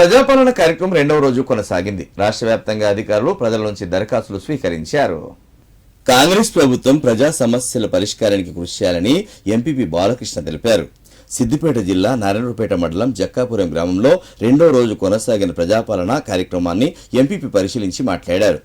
ప్రజాపాలన కార్యక్రమం రెండవ రోజు కొనసాగింది. రాష్ట్ర వ్యాప్తంగా అధికారులు ప్రజల నుంచి దరఖాస్తులు స్వీకరించారు. కాంగ్రెస్ ప్రభుత్వం ప్రజా సమస్యల పరిష్కారానికి కృషి చేయాలని ఎంపీపీ బాలకృష్ణ తెలిపారు. సిద్దిపేట జిల్లా నారాయణపేట మండలం జక్కాపురం గ్రామంలో రెండో రోజు కొనసాగిన ప్రజాపాలన కార్యక్రమాన్ని ఎంపీపీ పరిశీలించి మాట్లాడారు.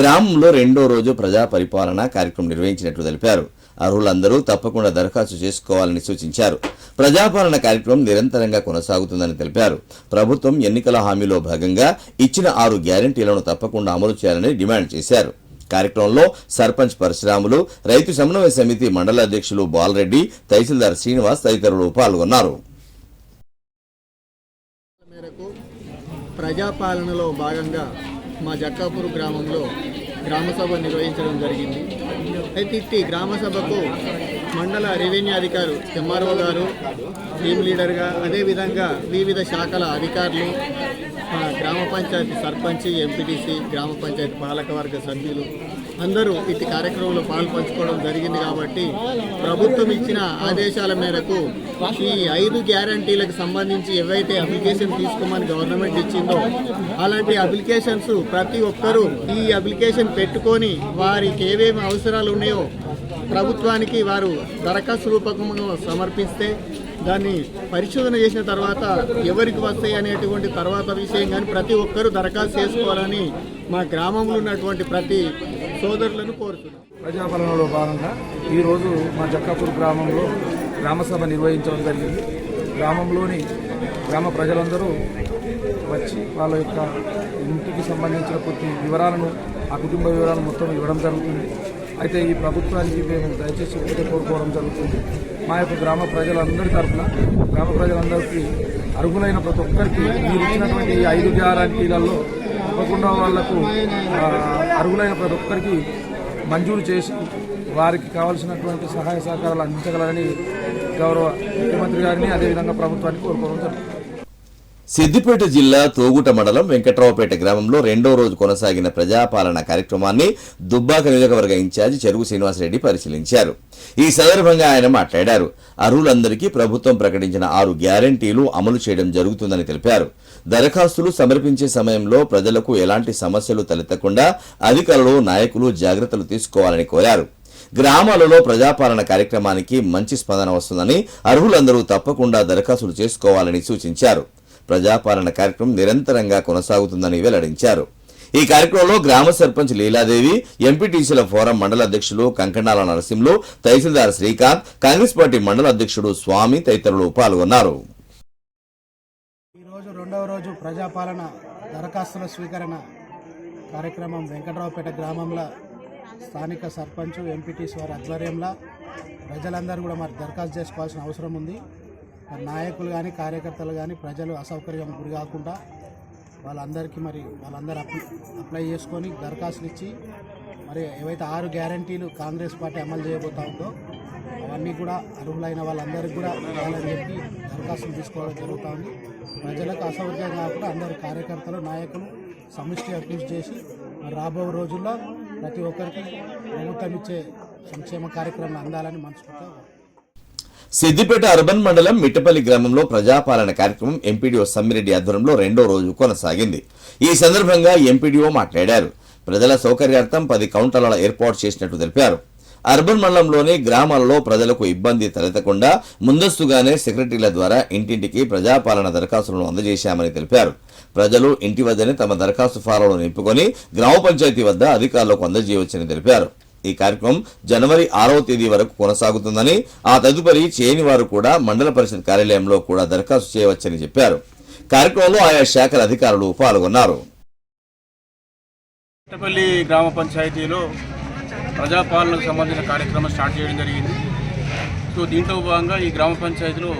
గ్రామంలో రెండో రోజు ప్రజా పరిపాలన కార్యక్రమం నిర్వహించినట్లు తెలిపారు. అర్హులందరూ తప్పకుండా దరఖాస్తు చేసుకోవాలని సూచించారు. ప్రజాపాలన కార్యక్రమం నిరంతరంగా కొనసాగుతుందని తెలిపారు. ప్రభుత్వం ఎన్నికల హామీలో భాగంగా ఇచ్చిన ఆరు గ్యారంటీలను తప్పకుండా అమలు చేయాలని డిమాండ్ చేశారు. కార్యక్రమంలో సర్పంచ్ పరశురాములు రైతు సమన్వయ సమితి మండల అధ్యక్షులు బాలరెడ్డి తహసీల్దార్ శ్రీనివాస్ తదితరులు పాల్గొన్నారు. ప్రజాపాలనలో భాగంగా మా జక్కాపూర్ గ్రామంలో గ్రామసభ నిర్వహించడం జరిగింది. అయితే ఇట్టి గ్రామసభకు మండల రెవెన్యూ అధికారు ఎంఆర్ఓ గారు టీమ్ లీడర్గా అదేవిధంగా వివిధ శాఖల అధికారులు గ్రామ పంచాయతీ సర్పంచ్ ఎంపీటీసీ గ్రామ పంచాయతీ పాలకవర్గ సభ్యులు అందరూ ఇటు కార్యక్రమంలో పాల్పంచుకోవడం జరిగింది కాబట్టి ప్రభుత్వం ఇచ్చిన ఆదేశాల మేరకు ఈ ఐదు గ్యారంటీలకు సంబంధించి ఏవైతే అప్లికేషన్ తీసుకోమని గవర్నమెంట్ ఇచ్చిందో అలాంటి అప్లికేషన్స్ ప్రతి ఒక్కరూ ఈ అప్లికేషన్ పెట్టుకొని వారికి ఏమేమి అవసరాలు ఉన్నాయో ప్రభుత్వానికి వారు దరఖాస్తు రూపకమును సమర్పిస్తే దాన్ని పరిశోధన చేసిన తర్వాత ఎవరికి వస్తాయి అనేటువంటి తర్వాత విషయం కానీ ప్రతి ఒక్కరూ దరఖాస్తు చేసుకోవాలని మా గ్రామంలో ఉన్నటువంటి ప్రతి సోదరులను కోరుతున్నాం. ప్రజాపాలనలో భాగంగా ఈరోజు మా జక్కాపూర్ గ్రామంలో గ్రామసభ నిర్వహించడం జరిగింది. గ్రామంలోని గ్రామ ప్రజలందరూ వచ్చి వాళ్ళ యొక్క ఇంటికి సంబంధించిన కొద్ది వివరాలను ఆ కుటుంబ వివరాలను మొత్తం ఇవ్వడం జరుగుతుంది. అయితే ఈ ప్రభుత్వానికి మేము దయచేసి ఒకటే కోరుకోవడం జరుగుతుంది. మా యొక్క గ్రామ ప్రజలందరి తరఫున గ్రామ ప్రజలందరికీ అర్హులైన ప్రతి ఒక్కరికి మీరు ఇచ్చినటువంటి ఈ ఐదు గ్యారంటీలలో తప్పకుండా వాళ్ళకు అర్హులైన ప్రతి ఒక్కరికి మంజూరు చేసి వారికి కావాల్సినటువంటి సహాయ సహకారాలు అందించగలరని గౌరవ ముఖ్యమంత్రి గారిని అదేవిధంగా ప్రభుత్వాన్ని కోరుకోవడం జరుగుతుంది. సిద్దిపేట జిల్లా తోగుట మండలం వెంకట్రావుపేట గ్రామంలో రెండో రోజు కొనసాగిన ప్రజాపాలన కార్యక్రమాన్ని దుబ్బాక నియోజకవర్గ ఇన్ఛార్జి చెరుకు శ్రీనివాసరెడ్డి పరిశీలించారు. ఈ సందర్భంగా ఆయన మాట్లాడారు. అర్హులందరికీ ప్రభుత్వం ప్రకటించిన ఆరు గ్యారంటీలు అమలు చేయడం జరుగుతుందని తెలిపారు. దరఖాస్తులు సమర్పించే సమయంలో ప్రజలకు ఎలాంటి సమస్యలు తలెత్తకుండా అధికారులు నాయకులు జాగ్రత్తలు తీసుకోవాలని కోరారు. గ్రామాలలో ప్రజాపాలన కార్యక్రమానికి మంచి స్పందన వస్తుందని అర్హులందరూ తప్పకుండా దరఖాస్తులు చేసుకోవాలని సూచించారు. ప్రజాపాలన కార్యక్రమం నిరంతరంగా కొనసాగుతుందని వెల్లడించారు. ఈ కార్యక్రమంలో గ్రామ సర్పంచ్ లీలాదేవి ఎంపీటీసీల ఫోరం మండల అధ్యక్షులు కంకణాల నరసింహులు తహసీల్దార్ శ్రీకాంత్ కాంగ్రెస్ పార్టీ మండల అధ్యక్షుడు స్వామి తదితరులు పాల్గొన్నారు. ఈరోజు రెండవ రోజు ప్రజాపాలన దరఖాస్తుల స్వీకరణ కార్యక్రమం వెంకట్రావుపేట గ్రామంలో స్థానిక సర్పంచ్ ఎంపీటీసీ వారి ఆధ్వర్యంలో ప్రజలందరూ కూడా మరి దరఖాస్తు చేసుకోవాల్సిన అవసరం ఉంది. నాయకులు కానీ కార్యకర్తలు కానీ ప్రజలు అసౌకర్యం గురి కాకుండా వాళ్ళందరికీ మరి వాళ్ళందరూ అప్లై అప్లై చేసుకొని దరఖాస్తులు ఇచ్చి మరి ఏవైతే ఆరు గ్యారంటీలు కాంగ్రెస్ పార్టీ అమలు చేయబోతా ఉందో అవన్నీ కూడా అర్హులైన వాళ్ళందరికీ కూడా ఇవ్వాలని చెప్పి దరఖాస్తులు తీసుకోవడం జరుగుతూ ఉంది. ప్రజలకు అసౌకర్యం కాకుండా అందరు కార్యకర్తలు నాయకులు సమిష్టిగా కృషి చేసి మరి రాబో రోజుల్లో ప్రతి ఒక్కరికి ప్రభుత్వం ఇచ్చే సంక్షేమ కార్యక్రమాలు అందాలని మనసుకుంటా సిద్దిపేట అర్బన్ మండలం మిట్టపల్లి గ్రామంలో ప్రజాపాలన కార్యక్రమం ఎంపీడీఓ సమ్మిరెడ్డి ఆధ్వర్యంలో రెండో రోజు కొనసాగింది. ఈ సందర్భంగా ఎంపీడీఓ మాట్లాడారు. ప్రజల సౌకర్యార్థం పది కౌంటర్ల ఏర్పాటు చేసినట్టు తెలిపారు. అర్బన్ మండలంలోని గ్రామాలలో ప్రజలకు ఇబ్బంది తలెత్తకుండా ముందస్తుగానే సెక్రటరీల ద్వారా ఇంటింటికి ప్రజాపాలన దరఖాస్తులను అందజేశామని తెలిపారు. ప్రజలు ఇంటి వద్దనే తమ దరఖాస్తు ఫారాలను నింపుకొని గ్రామ పంచాయతీ వద్ద అధికారులకు అందజేయవచ్చని తెలిపారు. ఈ కార్యక్రమం జనవరి ఆరవ తేదీ వరకు కొనసాగుతుందని ఆ తదుపరి చేయని వారు కూడా మండల పరిషత్ కార్యాలయంలో కూడా దరఖాస్తు చేయవచ్చని చెప్పారు. కార్యక్రమంలో ఆయా శాఖల అధికారులు పాల్గొన్నారు. కొత్తపల్లి గ్రామ పంచాయతీలో ప్రజాపాలనకు సంబంధించిన కార్యక్రమం స్టార్ట్ చేయడం జరిగింది. సో దీంట్లో భాగంగా ఈ గ్రామ పంచాయతీలో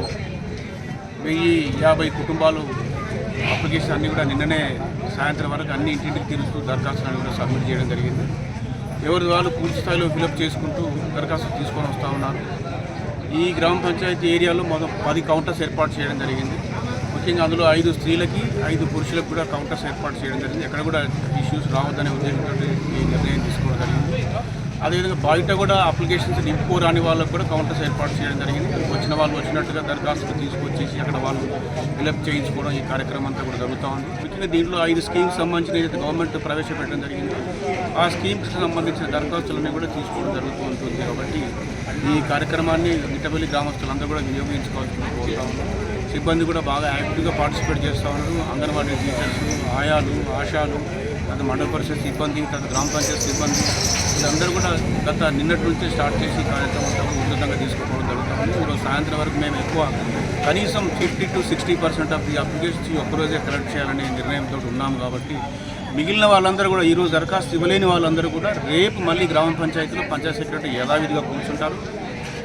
వెయ్యి యాభై కుటుంబాలు అప్లికేషన్ అన్నీ కూడా నిన్ననే సాయంత్రం వరకు అన్ని ఇంటింటికి తిరుగుతూ దరఖాస్తులు కూడా సబ్మిట్ చేయడం జరిగింది. ఎవరి వాళ్ళు పూర్తి స్థాయిలో ఫిలప్ చేసుకుంటూ దరఖాస్తు తీసుకొని వస్తూ ఉన్నారు. ఈ గ్రామ పంచాయతీ ఏరియాలో మొదం పది కౌంటర్స్ ఏర్పాటు చేయడం జరిగింది. ముఖ్యంగా అందులో ఐదు స్త్రీలకి ఐదు పురుషులకు కూడా కౌంటర్స్ ఏర్పాటు చేయడం జరిగింది. ఎక్కడ కూడా ఇష్యూస్ రావద్దనే ఉద్దేశంతో ఈ నిర్ణయం తీసుకోవడం జరిగింది. అదేవిధంగా బయట కూడా అప్లికేషన్స్ నింపుకోరాని వాళ్ళకు కూడా కౌంటర్స్ ఏర్పాటు చేయడం జరిగింది. వచ్చిన వాళ్ళు వచ్చినట్టుగా దరఖాస్తు తీసుకొచ్చేసి అక్కడ వాళ్ళు ఫిలప్ చేయించుకోవడం ఈ కార్యక్రమం అంతా కూడా జరుగుతూ ఉంది. ముఖ్యంగా దీంట్లో ఐదు స్కీమ్స్ సంబంధించిన గవర్నమెంట్ ప్రవేశపెట్టడం జరిగింది ఆ స్కీమ్స్కి సంబంధించిన దరఖాస్తులన్నీ కూడా తీసుకోవడం జరుగుతూ ఉంటుంది కాబట్టి ఈ కార్యక్రమాన్ని మిట్టపల్లి గ్రామస్తులందరూ కూడా వినియోగించుకోవాల్సిన కోరుతా సిబ్బంది కూడా బాగా యాక్టివ్గా పార్టిసిపేట్ చేస్తూ ఉన్నారు. అంగన్వాడీ టీచర్స్ ఆయాలు ఆశాలు తర్వాత మండల పరిషత్ సిబ్బంది తర్వాత గ్రామ పంచాయతీ సిబ్బంది వీళ్ళందరూ కూడా గత నిన్నటి నుంచే స్టార్ట్ చేసి కార్యక్రమం అంతా కూడా ఉధృతంగా జరుగుతుంది ఈరోజు సాయంత్రం వరకు మేము ఎక్కువ కనీసం fifty to sixty percent of the applications ఒక్కరోజే కలెక్ట్ చేయాలనే నిర్ణయంతో ఉన్నాము కాబట్టి మిగిలిన వాళ్ళందరూ కూడా ఈరోజు దరఖాస్తు ఇవ్వలేని వాళ్ళందరూ కూడా రేపు మళ్ళీ గ్రామ పంచాయతీలో పంచాయతీ సెక్రటరీ యథావిధిగా కూర్చుంటారు.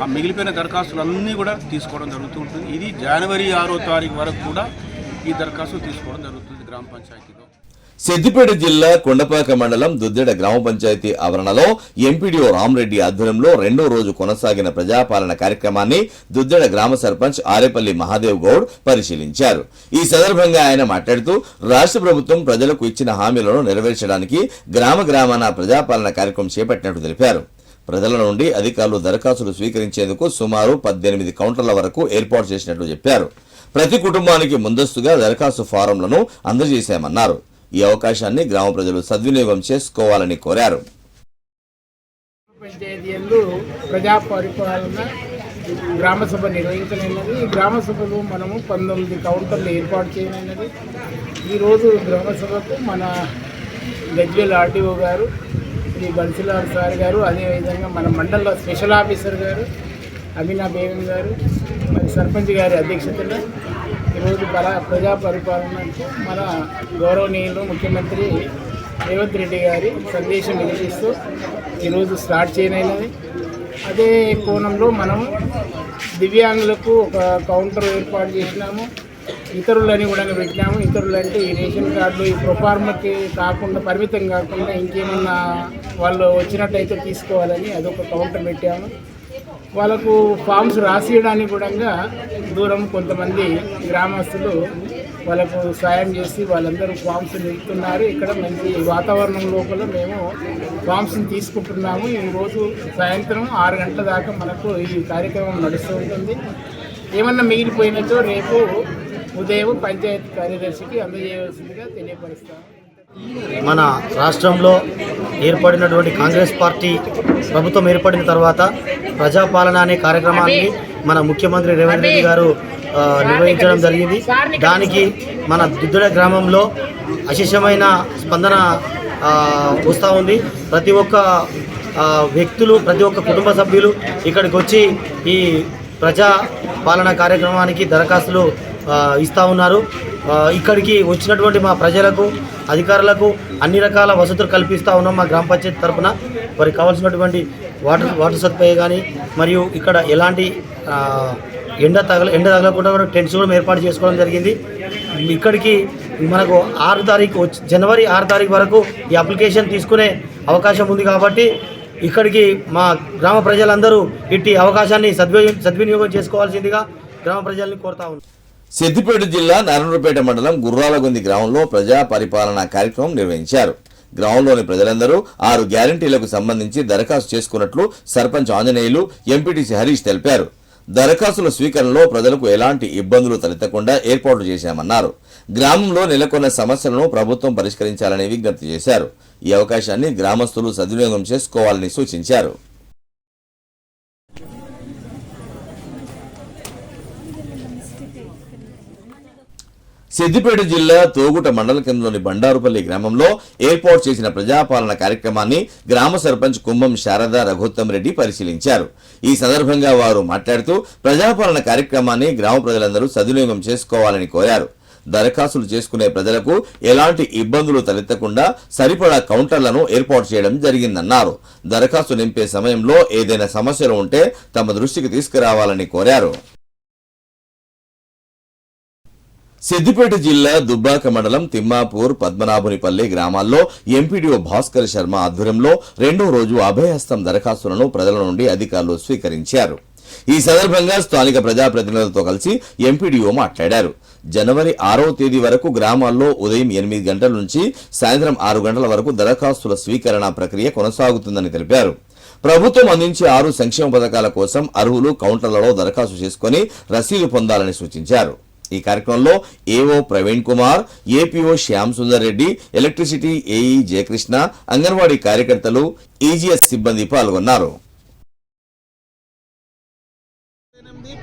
ఆ మిగిలిపోయిన దరఖాస్తులన్నీ కూడా తీసుకోవడం జరుగుతూ ఉంటుంది. ఇది జనవరి ఆరో తారీఖు వరకు కూడా ఈ దరఖాస్తు తీసుకోవడం జరుగుతుంది గ్రామ పంచాయతీలో. సిద్దిపేట జిల్లా కొండపాక మండలం దుద్దెడ గ్రామ పంచాయతీ ఆవరణలో ఎంపీడీఓ రామరెడ్డి ఆధ్వర్యంలో రెండో రోజు కొనసాగిన ప్రజాపాలన కార్యక్రమాన్ని దుద్దెడ గ్రామ సర్పంచ్ ఆరేపల్లి మహాదేవ్ గౌడ్ పరిశీలించారు. ఈ సందర్భంగా ఆయన మాట్లాడుతూ రాష్ట్ర ప్రభుత్వం ప్రజలకు ఇచ్చిన హామీలను నెరవేర్చడానికి గ్రామ గ్రామాన ప్రజాపాలన కార్యక్రమం చేపట్టినట్టు తెలిపారు. ప్రజల నుండి అధికారులు దరఖాస్తులు స్వీకరించేందుకు సుమారు పద్దెనిమిది కౌంటర్ల వరకు ఏర్పాటు చేసినట్లు చెప్పారు. ప్రతి కుటుంబానికి ముందస్తుగా దరఖాస్తు ఫారంలను అందజేశామన్నారు. ఈ అవకాశాన్ని గ్రామ ప్రజలు సద్వినియోగం చేసుకోవాలని కోరారు. పంచాయతీలు ప్రజా పరిపాలన గ్రామ సభ నిర్వహించలేనది. ఈ గ్రామ సభలో మనము పంతొమ్మిది కౌంటర్లు ఏర్పాటు చేయనున్నది ఈరోజు గ్రామ సభకు మన గజ్వేల్ ఆర్టీఓ గారు శ్రీ బన్సిలాల్ సార్ గారు అదేవిధంగా మన మండల స్పెషల్ ఆఫీసర్ గారు అమీనా బేగం గారు మరి సర్పంచ్ గారి అధ్యక్షతలో ఈరోజు పర ప్రజా పరిపాలనకు మన గౌరవనీయులు ముఖ్యమంత్రి రేవంత్ రెడ్డి గారి సందేశం నిరసిస్తూ ఈరోజు స్టార్ట్ చేయనైనది. అదే కోణంలో మనం దివ్యాంగులకు ఒక కౌంటర్ ఏర్పాటు చేసినాము. ఇతరులని కూడా పెట్టినాము. ఇతరులంటే ఈ రేషన్ కార్డులు ఈ ప్రొఫార్మకి కాకుండా పరిమితం కాకుండా ఇంకేమన్నా వాళ్ళు వచ్చినట్టయితే తీసుకోవాలని అదొక కౌంటర్ పెట్టాము. వాళ్ళకు ఫామ్స్ రాసియడానికి కూడా దూరం కొంతమంది గ్రామస్తులు వాళ్ళకు సాయం చేసి వాళ్ళందరూ ఫామ్స్ నింపుతున్నారు. ఇక్కడ మంచి వాతావరణం లోపల మేము ఫామ్స్ని తీసుకుంటున్నాము. ఈరోజు సాయంత్రం ఆరు గంటల దాకా మనకు ఈ కార్యక్రమం నడుస్తూ ఉంటుంది. ఏమన్నా మిగిలిపోయినచో రేపు ఉదయం పంచాయతీ కార్యదర్శికి అందజేయవలసిందిగా తెలియపరుస్తాము. మన రాష్ట్రంలో ఏర్పడినటువంటి కాంగ్రెస్ పార్టీ ప్రభుత్వం ఏర్పడిన తర్వాత ప్రజాపాలన అనే కార్యక్రమాన్ని మన ముఖ్యమంత్రి రేవంత్ రెడ్డి గారు నిర్వహించడం జరిగింది. దానికి మన దుద్దుడ గ్రామంలో అశేషమైన స్పందన వస్తూ ఉంది. ప్రతి ఒక్క వ్యక్తులు ప్రతి ఒక్క కుటుంబ సభ్యులు ఇక్కడికి వచ్చి ఈ ప్రజా పాలన కార్యక్రమానికి దరఖాస్తులు ఇస్తూ ఉన్నారు. ఇక్కడికి వచ్చినటువంటి మా ప్రజలకు అధికారులకు అన్ని రకాల వసతులు కల్పిస్తూ ఉన్నాం మా గ్రామ పంచాయతీ తరఫున వారికి కావాల్సినటువంటి వాటర్ వాటర్ సదుపాయం కానీ మరియు ఇక్కడ ఎలాంటి ఎండ తగల ఎండ తగలకుండా కూడా టెంట్స్ కూడా ఏర్పాటు చేసుకోవడం జరిగింది. ఇక్కడికి మనకు ఆరు తారీఖు వచ్చి జనవరి ఆరు తారీఖు వరకు ఈ అప్లికేషన్ తీసుకునే అవకాశం ఉంది కాబట్టి ఇక్కడికి మా గ్రామ ప్రజలందరూ ఇట్టి అవకాశాన్ని సద్వి సద్వినియోగం చేసుకోవాల్సిందిగా గ్రామ ప్రజల్ని కోరుతా ఉన్నాం. సిద్దిపేట జిల్లా నారాయణపేట మండలం గుర్రాలగొంది గ్రామంలో ప్రజా పరిపాలనా కార్యక్రమం నిర్వహించారు. గ్రామంలోని ప్రజలందరూ ఆరు గ్యారంటీలకు సంబంధించి దరఖాస్తు చేసుకున్నట్లు సర్పంచ్ ఆంజనేయులు ఎంపీటీసీ హరీష్ తెలిపారు. దరఖాస్తుల స్వీకరణలో ప్రజలకు ఎలాంటి ఇబ్బందులు తలెత్తకుండా ఏర్పాట్లు చేశామన్నారు. గ్రామంలో నెలకొన్న సమస్యలను ప్రభుత్వం పరిష్కరించాలని విజ్ఞప్తి చేశారు. ఈ అవకాశాన్ని గ్రామస్తులు సద్వినియోగం చేసుకోవాలని సూచించారు. సిద్దిపేట జిల్లా తోగుట మండల కేంద్రంలోని బండారుపల్లి గ్రామంలో ఏర్పాటు చేసిన ప్రజాపాలన కార్యక్రమాన్ని గ్రామ సర్పంచ్ కుంభం శారద రఘోత్తమ్ రెడ్డి పరిశీలించారు. ఈ సందర్భంగా వారు మాట్లాడుతూ ప్రజాపాలన కార్యక్రమాన్ని గ్రామ ప్రజలందరూ సద్వినియోగం చేసుకోవాలని కోరారు. దరఖాస్తులు చేసుకునే ప్రజలకు ఎలాంటి ఇబ్బందులు తలెత్తకుండా సరిపడా కౌంటర్లను ఏర్పాటు చేయడం జరిగిందన్నారు. దరఖాస్తు నింపే సమయంలో ఏదైనా సమస్యలు ఉంటే తమ దృష్టికి తీసుకురావాలని కోరారు. సిద్దిపేట జిల్లా దుబ్బాక మండలం తిమ్మాపూర్ పద్మనాభునిపల్లి గ్రామాల్లో ఎంపీడీఓ భాస్కర్ శర్మ ఆధ్వర్యంలో రెండో రోజు అభయహస్తం దరఖాస్తులను ప్రజల నుండి అధికారులు స్వీకరించారు. ఈ సందర్భంగా స్థానిక ప్రజాప్రతినిధులతో కలిసి ఎంపీడీఓ మాట్లాడారు. జనవరి ఆరో తేదీ వరకు గ్రామాల్లో ఉదయం ఎనిమిది గంటల నుంచి సాయంత్రం ఆరు గంటల వరకు దరఖాస్తుల స్వీకరణ ప్రక్రియ కొనసాగుతుందని తెలిపారు. ప్రభుత్వం అందించే ఆరు సంక్షేమ పథకాల కోసం అర్హులు కౌంటర్లలో దరఖాస్తు చేసుకుని రసీదు పొందాలని సూచించారు. ఈ కార్యక్రమంలో AO Praveen Kumar APO Shyam Sundar Reddy electricity AE Jayakrishna anganwadi కార్యకర్తలు ఈజీఎస్ సిబ్బంది పాల్గొన్నారు.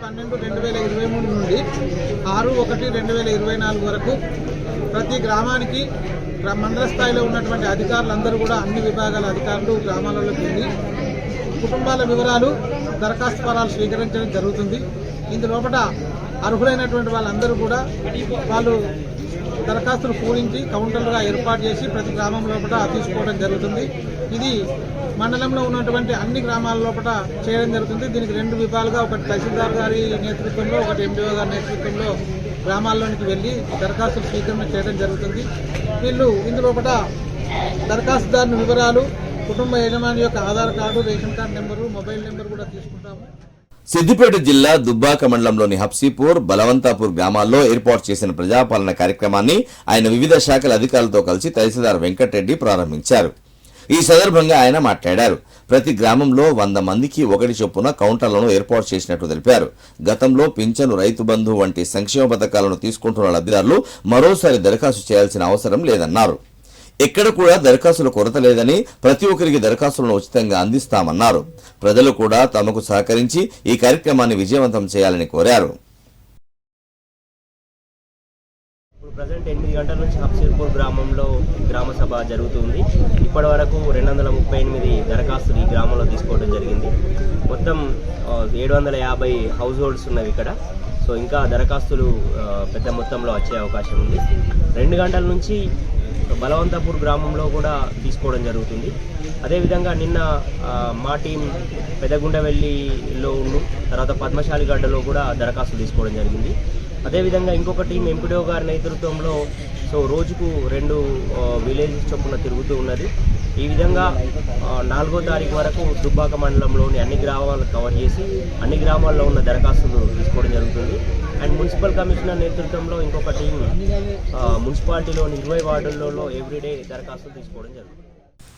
పన్నెండు రెండు వేల ఇరవై మూడు నుండి ఆరు ఒకటి రెండు వేల ఇరవై నాలుగు వరకు ప్రతి గ్రామానికి మండల స్థాయిలో ఉన్నటువంటి అధికారులందరూ కూడా అన్ని విభాగాల అధికారులు గ్రామాలలోకి వెళ్ళి కుటుంబాల వివరాలు దరఖాస్తు ఫలాలు స్వీకరించడం జరుగుతుంది. ఇందులోపట అర్హులైనటువంటి వాళ్ళందరూ కూడా వాళ్ళు దరఖాస్తులు పూరించి కౌంటర్లుగా ఏర్పాటు చేసి ప్రతి గ్రామం లోపల తీసుకోవడం జరుగుతుంది. ఇది మండలంలో ఉన్నటువంటి అన్ని గ్రామాల లోపల చేయడం జరుగుతుంది. దీనికి రెండు విభాగాలుగా ఒకటి తహసీల్దార్ గారి నేతృత్వంలో ఒకటి ఎండిఓ గారి నేతృత్వంలో గ్రామాల్లోనికి వెళ్ళి దరఖాస్తులు స్వీకరణ చేయడం జరుగుతుంది. వీళ్ళు ఇందులోపట దరఖాస్తుదారుని వివరాలు కుటుంబ యజమాని యొక్క Aadhaar card ration card number mobile number కూడా తీసుకుంటాము. సిద్దిపేట జిల్లా దుబ్బాక మండలంలోని హబ్సీపూర్ బలవంతాపూర్ గ్రామాల్లో ఏర్పాటు చేసిన ప్రజాపాలన కార్యక్రమాన్ని ఆయన వివిధ శాఖల అధికారులతో కలిసి తహసీల్దార్ వెంకటరెడ్డి ప్రారంభించారు. ఈ సందర్భంగా ఆయన మాట్లాడారు. ప్రతి గ్రామంలో వంద మందికి ఒకటి చొప్పున కౌంటర్లను ఏర్పాటు చేసినట్టు తెలిపారు. గతంలో పింఛను రైతు బంధు వంటి సంక్షేమ పథకాలను తీసుకుంటున్న లబ్ధిదారులు మరోసారి దరఖాస్తు చేయాల్సిన అవసరం లేదన్నారు. ఎక్కడ కూడా దరఖాస్తుల కొరత లేదని ప్రతి ఒక్కరికి దరఖాస్తులను ఉచితంగా అందిస్తామన్నారు. ప్రజలు కూడా తమకు సహకరించి ఈ కార్యక్రమాన్ని విజయవంతం చేయాలని కోరారు. ఇప్పుడు ప్రజెంట్ ఎనిమిది గంటల నుంచి హబ్సీర్పూర్ గ్రామంలో గ్రామ సభ జరుగుతుంది. ఇప్పటి వరకు రెండు వందల ముప్పై ఎనిమిది దరఖాస్తులు ఈ గ్రామంలో తీసుకోవడం జరిగింది. మొత్తం ఏడు వందల యాభై హౌస్ హోల్డ్స్ ఉన్నవి ఇక్కడ. సో ఇంకా దరఖాస్తులు పెద్ద మొత్తంలో వచ్చే అవకాశం ఉంది. రెండు గంటల నుంచి బలవంతపూర్ గ్రామంలో కూడా తీసుకోవడం జరుగుతుంది. అదేవిధంగా నిన్న మా టీం పెదగుండవెల్లిలో ఉన్న తర్వాత పద్మశాలిగడ్డలో కూడా దరఖాస్తు తీసుకోవడం జరిగింది. అదేవిధంగా ఇంకొక టీం ఎంపీడీఓ గారి నేతృత్వంలో సో రోజుకు రెండు విలేజెస్ చొప్పున తిరుగుతూ ఉన్నది. ఈ విధంగా నాలుగో తారీఖు వరకు దుబ్బాక మండలంలోని అన్ని గ్రామాలను కవర్ చేసి అన్ని గ్రామాల్లో ఉన్న దరఖాస్తులు తీసుకోవడం జరుగుతుంది. అండ్ మున్సిపల్ కమిషనర్ నేతృత్వంలో ఇంకొక టీం మున్సిపాలిటీలోని ఇరవై వార్డులలో ఎవ్రీడే దరఖాస్తులు తీసుకోవడం జరుగుతుంది.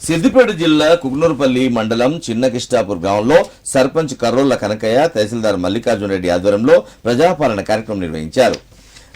సిద్దిపేట జిల్లా కుగ్నూరుపల్లి మండలం చిన్న కిష్టాపూర్ గ్రామంలో సర్పంచ్ కర్రోళ్ళ కనకయ్య తహసీల్దార్ మల్లికార్జున రెడ్డి ఆధ్వర్యంలో ప్రజాపాలన కార్యక్రమం నిర్వహించారు.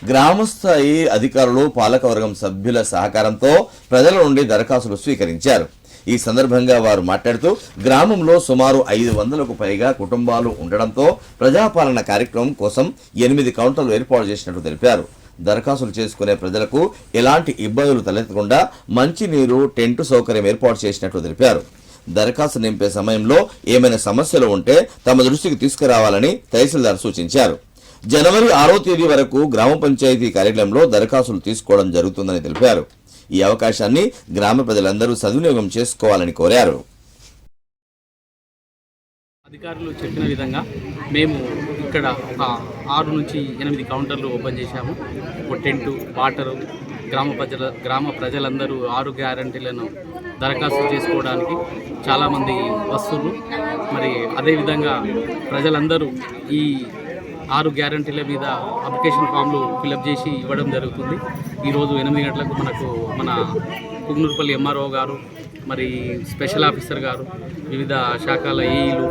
గ్రామస్థాయి అధికారులు పాలకవర్గం సభ్యుల సహకారంతో ప్రజల నుండి దరఖాస్తులు స్వీకరించారు. ఈ సందర్భంగా వారు మాట్లాడుతూ గ్రామంలో సుమారు ఐదు వందలకు పైగా కుటుంబాలు ఉండడంతో ప్రజాపాలన కార్యక్రమం కోసం ఎనిమిది కౌంటర్లు ఏర్పాటు చేసినట్టు తెలిపారు. దరఖాస్తులు చేసుకునే ప్రజలకు ఎలాంటి ఇబ్బందులు తలెత్తకుండా మంచినీరు టెంటు సౌకర్యం ఏర్పాటు చేసినట్లు తెలిపారు. దరఖాస్తు నింపే సమయంలో ఏమైనా సమస్యలు ఉంటే తమ దృష్టికి తీసుకురావాలని తహసీల్దార్ సూచించారు. జనవరి ఆరో తేదీ వరకు గ్రామ పంచాయతీ కార్యాలయంలో దరఖాస్తులు తీసుకోవడం జరుగుతుందని తెలిపారు. ఈ అవకాశాన్ని గ్రామ ప్రజలందరూ సద్వినియోగం చేసుకోవాలని కోరారు. అధికారులు చెప్పిన విధంగా మేము ఇక్కడ ఒక ఆరు నుంచి ఎనిమిది కౌంటర్లు ఓపెన్ చేశాము. ఒక వాటరు గ్రామ ప్రజల గ్రామ ప్రజలందరూ ఆరు గ్యారంటీలను దరఖాస్తు చేసుకోవడానికి చాలామంది వస్తువులు మరి అదేవిధంగా ప్రజలందరూ ఈ ఆరు గ్యారంటీల మీద అప్లికేషన్ ఫామ్లు ఫిలప్ చేసి ఇవ్వడం జరుగుతుంది. ఈరోజు ఎనిమిది గంటలకు మనకు మన కుగ్నూర్పల్లి ఎంఆర్ఓ గారు మరి స్పెషల్ ఆఫీసర్ గారు వివిధ శాఖల ఏఈలు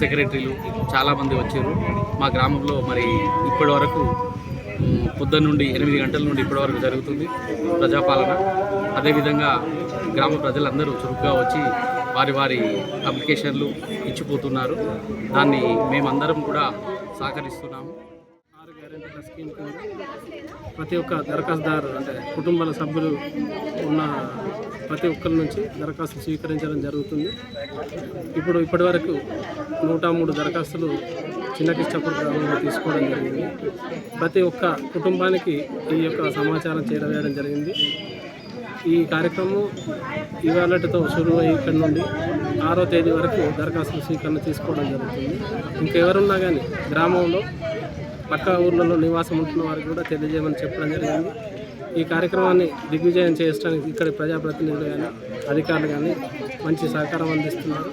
సెక్రటరీలు చాలామంది వచ్చారు. మా గ్రామంలో మరి ఇప్పటి వరకు పొద్దున్న నుండి ఎనిమిది గంటల నుండి ఇప్పటి వరకు జరుగుతుంది ప్రజాపాలన. అదేవిధంగా గ్రామ ప్రజలందరూ చురుగ్గా వచ్చి వారి వారి అప్లికేషన్లు ఇచ్చిపోతున్నారు. దాన్ని మేమందరం కూడా సహకరిస్తున్నాము. ఆరు గ్యారెంటీల స్కీమ్ ప్రతి ఒక్క దరఖాస్తుదారు అంటే కుటుంబాల సభ్యులు ఉన్న ప్రతి ఒక్కరి నుంచి దరఖాస్తు స్వీకరించడం జరుగుతుంది. ఇప్పుడు ఇప్పటి వరకు నూట మూడు దరఖాస్తులు చిన్నకిష్టపూర్ గ్రామంలో తీసుకోవడం జరిగింది. ప్రతి ఒక్క కుటుంబానికి ఈ యొక్క సమాచారం చేరవేయడం జరిగింది. ఈ కార్యక్రమం ఇవాళతో షురు అయ్యి ఇక్కడ నుండి ఆరో తేదీ వరకు దరఖాస్తు స్వీకరణ తీసుకోవడం జరుగుతుంది. ఇంకెవరున్నా కానీ గ్రామంలో పక్క ఊర్లలో నివాసం ఉంటున్న వారికి కూడా తెలియజేయమని చెప్పడం జరిగింది. ఈ కార్యక్రమాన్ని దిగ్విజయం చేయడానికి ఇక్కడ ప్రజాప్రతినిధులు కానీ అధికారులు కానీ మంచి సహకారం అందిస్తున్నారు.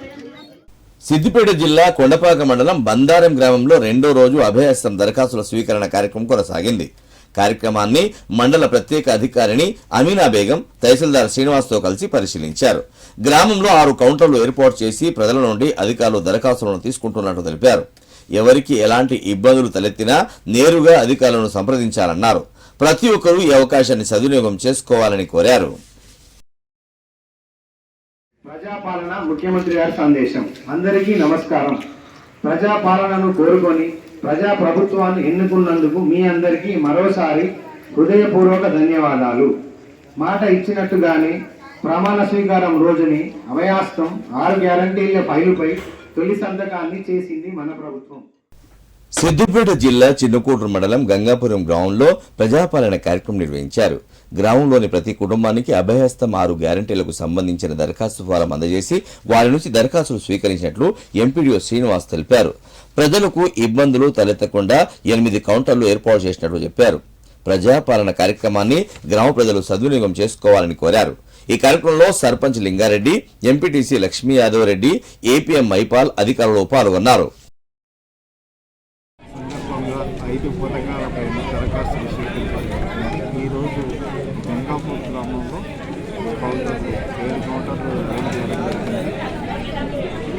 సిద్దిపేట జిల్లా కొండపాక మండలం బందారం గ్రామంలో రెండో రోజు అభయహస్తం దరఖాస్తుల స్వీకరణ కార్యక్రమం కొనసాగింది. కార్యక్రమాన్ని మండల ప్రత్యేక అధికారిని అమీనా బేగం తహసీల్దార్ శ్రీనివాస్తో కలిసి పరిశీలించారు. గ్రామంలో ఆరు కౌంటర్లు ఏర్పాటు చేసి ప్రజల నుండి అధికారులు దరఖాస్తులను తీసుకుంటున్నట్టు తెలిపారు. ఎవరికి ఎలాంటి ఇబ్బందులు తలెత్తినా నేరుగా అధికారులను సంప్రదించాలన్నారు. ప్రతి ఒక్కరూ ఈ అవకాశాన్ని సద్వినియోగం చేసుకోవాలని కోరారు. ప్రజాపాలన ముఖ్యమంత్రి గారి సందేశం. అందరికీ నమస్కారం. ప్రజాపాలనను కోరుకొని ప్రజా ప్రభుత్వాన్ని ఎన్నుకున్నందుకు మీ అందరికీ మరోసారి హృదయపూర్వక ధన్యవాదాలు. మాట ఇచ్చినట్టుగానే ప్రమాణ స్వీకారం రోజుని అభయాస్తం ఆరు గ్యారంటీల ఫైలుపై తొలి సంతకాన్ని చేసింది మన ప్రభుత్వం. సిద్దిపేట జిల్లా చిన్నకూటూరు మండలం గంగాపురం గ్రామంలో ప్రజాపాలన కార్యక్రమం నిర్వహించారు. గ్రామంలోని ప్రతి కుటుంబానికి అభయహస్తం ఆరు గ్యారంటీలకు సంబంధించిన దరఖాస్తు ఫారం అందజేసి వారి నుంచి దరఖాస్తులు స్వీకరించినట్లు ఎంపీడీఓ శ్రీనివాస్ తెలిపారు. ప్రజలకు ఇబ్బందులు తలెత్తకుండా ఎనిమిది కౌంటర్లు ఏర్పాటు చేసినట్లు చెప్పారు. ప్రజాపాలన కార్యక్రమాన్ని గ్రామ ప్రజలు సద్వినియోగం చేసుకోవాలని కోరారు. ఈ కార్యక్రమంలో సర్పంచ్ లింగారెడ్డి ఎంపీటీసీ లక్ష్మీ యాదవ్ రెడ్డి ఏపీఎం మైపాల్ అధికారులు పాల్గొన్నారు సందర్భంగా ఐదు పథకాలపై దరఖాస్తులు స్వీకరించారు ఈరోజు గంగాపూర్ గ్రామంలో కౌంటర్లు ఏడు కౌంటర్లు రైలు చేయడం జరిగింది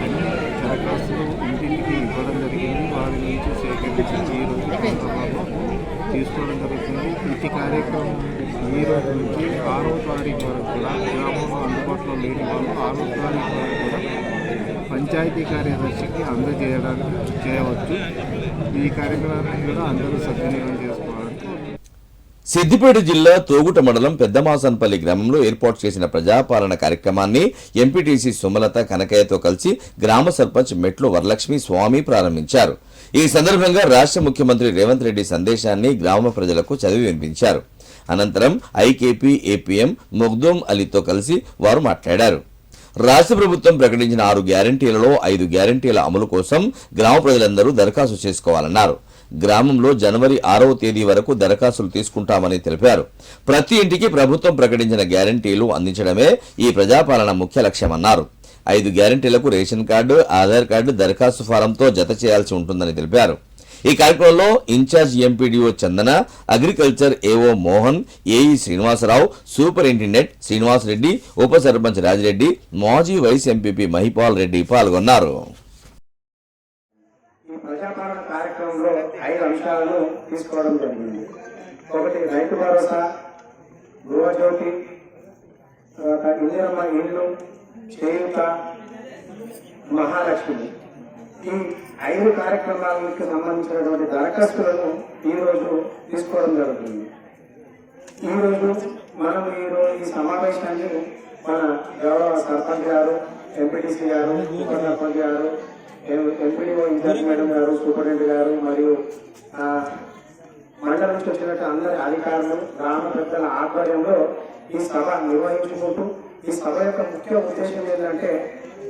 అన్ని దరఖాస్తులు ఇంటింటికి ఇవ్వడం జరిగింది వారి నుంచి సేకరించి ఈరోజు కౌంటర్లలో తీసుకోవడం జరుగుతుంది కార్యక్రమం ఈ రోజు నుంచి ఆరో తారీఖు వరకు కూడా గ్రామంలో అందుబాటులో లేని వాళ్ళు ఆరో తారీఖు వరకు కూడా పంచాయతీ కార్యదర్శికి అందజేయడానికి చేయవచ్చు. ఈ కార్యక్రమాన్ని కూడా అందరూ సద్వినియోగం చేసుకోవాలని సిద్దిపేట జిల్లా తోగుట మండలం పెద్దమాసన్పల్లి గ్రామంలో ఏర్పాటు చేసిన ప్రజాపాలన కార్యక్రమాన్ని ఎంపీటీసీ సుమలత కనకయ్యతో కలిసి గ్రామ సర్పంచ్ మెట్లు వరలక్ష్మి స్వామి ప్రారంభించారు. ఈ సందర్భంగా రాష్ట్ర ముఖ్యమంత్రి రేవంత్ రెడ్డి సందేశాన్ని గ్రామ ప్రజలకు చదివి వినిపించారు. అనంతరం ఐకేపీ ఏపీఎం మొగ్దూమ్ అలీతో కలిసి వారు మాట్లాడారు. రాష్ట్ర ప్రభుత్వం ప్రకటించిన ఆరు గ్యారంటీలలో ఐదు గ్యారంటీల అమలు కోసం గ్రామ ప్రజలందరూ దరఖాస్తు చేసుకోవాలన్నారు. గ్రామంలో జనవరి ఆరవ తేదీ వరకు దరఖాస్తులు తీసుకుంటామని తెలిపారు. ప్రతి ఇంటికి ప్రభుత్వం ప్రకటించిన గ్యారంటీలు అందించడమే ఈ ప్రజాపాలన ముఖ్య లక్ష్యమన్నారు. ఐదు గ్యారంటీలకు రేషన్ కార్డు ఆధార్ కార్డు దరఖాస్తు ఫారంతో జత చేయాల్సి ఉంటుందని తెలిపారు. ఈ కార్యక్రమంలో in-charge MPDO Chandana agriculture AO Mohan AE Srinivasarao superintendent Srinivas Reddy ఉప సర్పంచ్ రాజిరెడ్డి మాజీ వైస్ ఎంపీపీ మహిపాల్ రెడ్డి పాల్గొన్నారు. ఒకటి రైతు భరోసా గృహజ్యోతి ఇందిరమ్మ ఇల్లు చేయుత మహాలక్ష్మి. ఈ ఐదు కార్యక్రమాలకు సంబంధించినటువంటి దరఖాస్తులను ఈ రోజు తీసుకోవడం జరుగుతుంది. ఈ రోజు మనం ఈ రోజు ఈ సమావేశాన్ని మన గౌరవ సర్పంచ్ గారు ఎంపీటీసీ గారు ఉప సర్పంచ్ గారు ఎంపీడీఓ ఇన్ఛార్జ్ మేడం గారు సూపరింటెండెంట్ గారు మరియు ఆ, మండలం నుంచి వచ్చినట్టు అందరి అధికారులు గ్రామ పెద్దల ఆధ్వర్యంలో ఈ సభ నిర్వహించుకుంటూ ఈ సభ యొక్క ముఖ్య ఉద్దేశం ఏంటంటే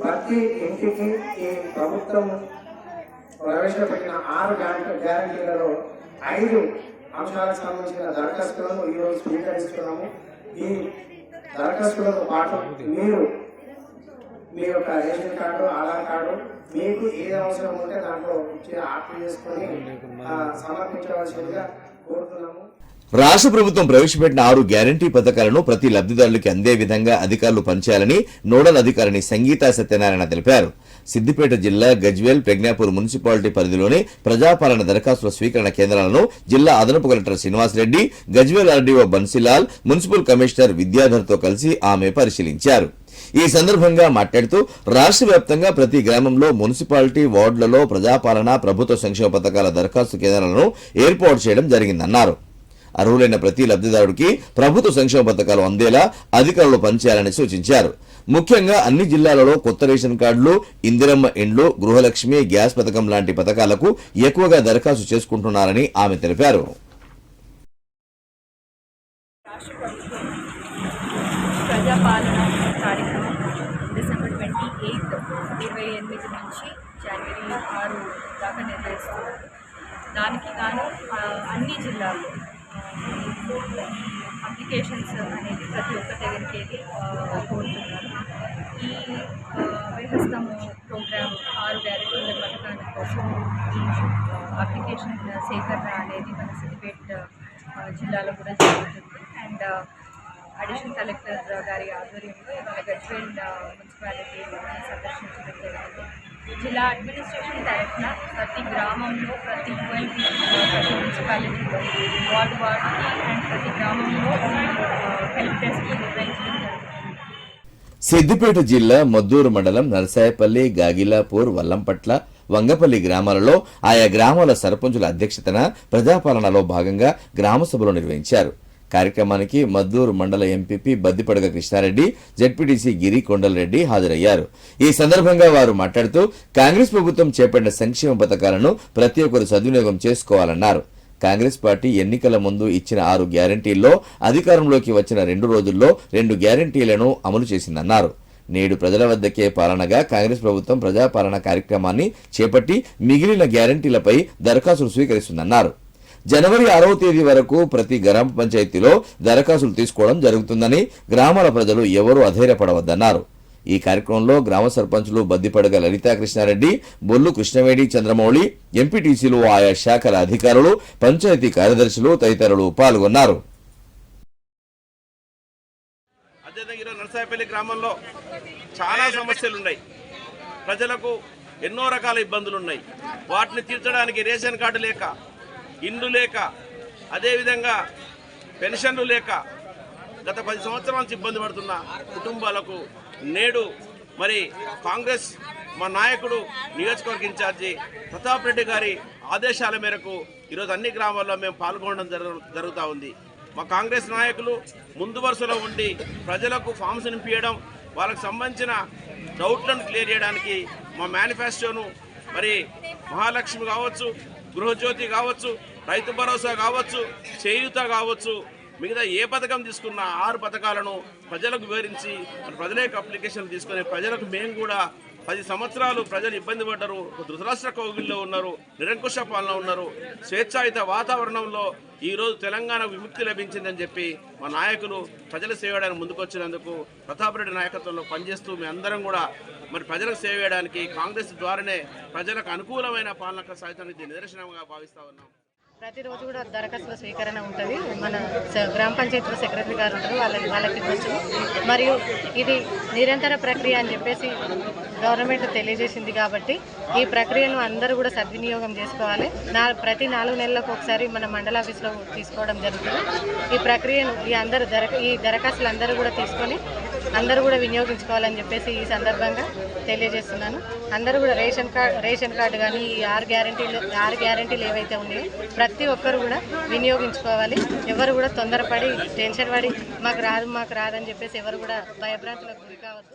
ప్రతి ఇంటికి ఈ ప్రభుత్వం ప్రవేశపెట్టిన ఆరు గ్యారంటీలలో ఐదు అంశాలకు సంబంధించిన దరఖాస్తులను ఈరోజు స్వీకరిస్తున్నాము. ఈ దరఖాస్తులతో పాటు మీరు మీ యొక్క రేషన్ కార్డు ఆధార్ కార్డు మీకు ఏది అవసరం ఉంటే దాంట్లో ఇచ్చి ఆర్డర్ చేసుకొని ఆ, సమర్పించవలసిందిగా కోరుతున్నాము. రాష్ట్ర ప్రభుత్వం ప్రవేశపెట్టిన ఆరు గ్యారంటీ పథకాలను ప్రతి లబ్దిదారులకి అందే విధంగా అధికారులు పనిచేయాలని నోడల్ అధికారిని సంగీతా సత్యనారాయణ తెలిపారు. సిద్దిపేట జిల్లా గజ్వేల్ ప్రజ్ఞాపూర్ మున్సిపాలిటీ పరిధిలోని ప్రజాపాలన దరఖాస్తుల స్వీకరణ కేంద్రాలను జిల్లా అదనపు collector Srinivasareddy Gajwel RDO Bansilal municipal commissioner విద్యాధర్తో కలిసి ఆమె పరిశీలించారు. ఈ సందర్భంగా మాట్లాడుతూ రాష్ట్ర వ్యాప్తంగా ప్రతి గ్రామంలో మున్సిపాలిటీ వార్డులలో ప్రజాపాలన ప్రభుత్వ సంక్షేమ పథకాల దరఖాస్తు కేంద్రాలను ఏర్పాటు చేయడం జరిగిందన్నారు. అర్హులైన ప్రతి లబ్ధిదారుడికి ప్రభుత్వ సంక్షేమ పథకాలు అందేలా అధికారులు పనిచేయాలని సూచించారు. ముఖ్యంగా అన్ని జిల్లాలలో కొత్త రేషన్ కార్డులు ఇందిరమ్మ ఇండ్లు గృహలక్ష్మి గ్యాస్ పథకం లాంటి పథకాలకు ఎక్కువగా దరఖాస్తు చేసుకుంటున్నారని ఆమె తెలిపారు. ప్రజాపాలన కార్యక్రమం డిసెంబర్ ట్వంటీ ఎయిత్ ఇరవై ఎనిమిది నుంచి జనవరి ఆరు దాకా నిర్వహిస్తున్నారు దానికి గాను అన్ని జిల్లాల్లో అప్లికేషన్స్ అనేది ప్రతి ఒక్క దగ్గరికి వెళ్ళి కోరుతున్నారు ఈ వ్యవస్థము ప్రోగ్రామ్ ఆరు గ్యారెంటీల పథకాల కోసం అప్లికేషన్ సేకరణ అనేది మన సిద్దిపేట జిల్లాలో కూడా జరుగుతుంది. అండ్ అడిషనల్ కలెక్టర్ గారి ఆధ్వర్యంలో ఇవాళ గజ్వేల్ మున్సిపాలిటీ సందర్శించడం జరిగింది. జిల్లా అడ్మినిస్ట్రేషన్ తరఫున ప్రతి గ్రామంలో ప్రతి యూఎల్పీ ప్రతి మున్సిపాలిటీలో వార్డు వార్డుకి అండ్ ప్రతి గ్రామంలో హెల్ప్ డెస్క్ నిర్వహించడం సిద్దిపేట జిల్లా మద్దూరు మండలం నరసాయపల్లి గాగిలాపూర్ వల్లంపట్ల వంగపల్లి గ్రామాలలో ఆయా గ్రామాల సర్పంచుల అధ్యక్షతన ప్రజాపాలనలో భాగంగా గ్రామసభలు నిర్వహించారు. కార్యక్రమానికి మద్దూరు మండల ఎంపీపీ బద్దిపడగ కృష్ణారెడ్డి జడ్పీటీసీ గిరి కొండలరెడ్డి హాజరయ్యారు. ఈ సందర్భంగా వారు మాట్లాడుతూ కాంగ్రెస్ ప్రభుత్వం చేపట్టిన సంక్షేమ పథకాలను ప్రతి ఒక్కరు సద్వినియోగం చేసుకోవాలన్నారు. కాంగ్రెస్ పార్టీ ఎన్నికల ముందు ఇచ్చిన ఆరు గ్యారంటీల్లో అధికారంలోకి వచ్చిన రెండు రోజుల్లో రెండు గ్యారంటీలను అమలు చేసిందన్నారు. నేడు ప్రజల వద్దకే పాలనగా కాంగ్రెస్ ప్రభుత్వం ప్రజాపాలన కార్యక్రమాన్ని చేపట్టి మిగిలిన గ్యారంటీలపై దరఖాస్తులు స్వీకరిస్తుందన్నారు. జనవరి ఆరవ తేదీ వరకు ప్రతి గ్రామ పంచాయతీలో దరఖాస్తులు తీసుకోవడం జరుగుతుందని గ్రామాల ప్రజలు ఎవరూ అధైర్యపడవద్దన్నారు. ఈ కార్యక్రమంలో గ్రామ సర్పంచులు బద్దిపడగ లలితా కృష్ణారెడ్డి బొల్లు కృష్ణవేణి చంద్రమౌళి ఎంపీటీసీలు ఆయా శాఖల అధికారులు పంచాయతీ కార్యదర్శులు తదితరులు పాల్గొన్నారు. గ్రామంలో చాలా సమస్యలు ఉన్నాయి ప్రజలకు ఎన్నో రకాల ఇబ్బందులు ఉన్నాయి వాటిని తీర్చడానికి రేషన్ కార్డు లేక ఇండ్లు లేక అదేవిధంగా పెన్షన్లు లేక గత పది సంవత్సరాల నుంచి ఇబ్బంది పడుతున్న కుటుంబాలకు నేడు మరి కాంగ్రెస్ మా నాయకుడు నియోజకవర్గ ఇన్ఛార్జి ప్రతాప్ రెడ్డి గారి ఆదేశాల మేరకు ఈరోజు అన్ని గ్రామాల్లో మేము పాల్గొనడం జరుగు జరుగుతూ ఉంది. మా కాంగ్రెస్ నాయకులు ముందు వరుసలో ఉండి ప్రజలకు ఫామ్స్ నింపియడం వాళ్ళకు సంబంధించిన డౌట్లను క్లియర్ చేయడానికి మా మేనిఫెస్టోను మరి మహాలక్ష్మి కావచ్చు గృహజ్యోతి కావచ్చు రైతు భరోసా కావచ్చు చేయూత కావచ్చు మిగతా ఏ పథకం తీసుకున్నా ఆరు పథకాలను ప్రజలకు వివరించి మన ప్రజల యొక్క అప్లికేషన్ తీసుకొని ప్రజలకు మేము కూడా పది సంవత్సరాలు ప్రజలు ఇబ్బంది పడ్డారు ఒక ధృతరాష్ట్ర కౌగిల్లో ఉన్నారు నిరంకుశ పాలన ఉన్నారు స్వేచ్ఛాయుత వాతావరణంలో ఈరోజు తెలంగాణ విముక్తి లభించిందని చెప్పి మా నాయకులు ప్రజల సేవ చేయడానికి ముందుకొచ్చినందుకు ప్రతాప్ రెడ్డి నాయకత్వంలో పనిచేస్తూ మీ అందరం కూడా మరి ప్రజలకు సేవ చేయడానికి కాంగ్రెస్ ద్వారానే ప్రజలకు అనుకూలమైన పాలన సాధించడానికి నిదర్శనంగా భావిస్తా ఉన్నాం. ప్రతిరోజు కూడా దరఖాస్తుల స్వీకరణ ఉంటుంది. మన స- గ్రామ పంచాయతీలో సెక్రటరీ గారు ఉంటారు. వాళ్ళకి వాళ్ళకి ఇవ్వచ్చు. మరియు ఇది నిరంతర ప్రక్రియ అని చెప్పేసి గవర్నమెంట్ తెలియజేసింది కాబట్టి ఈ ప్రక్రియను అందరూ కూడా సద్వినియోగం చేసుకోవాలి. నా ప్రతి నాలుగు నెలలకు ఒకసారి మన మండల ఆఫీస్లో తీసుకోవడం జరుగుతుంది. ఈ ప్రక్రియను ఈ అందరు దర ఈ దరఖాస్తులు అందరూ కూడా తీసుకొని అందరూ కూడా వినియోగించుకోవాలని చెప్పేసి ఈ సందర్భంగా తెలియజేస్తున్నాను. అందరూ కూడా రేషన్ కార్డు రేషన్ కార్డు కానీ ఈ ఆరు గ్యారంటీలు ఆరు గ్యారంటీలు ఏవైతే ఉన్నాయో ప్రతి ఒక్కరు కూడా వినియోగించుకోవాలి. ఎవరు కూడా తొందరపడి టెన్షన్ పడి మాకు రాదు మాకు రాదని చెప్పేసి ఎవరు కూడా భయభ్రాంతులకు గురి కావద్దు.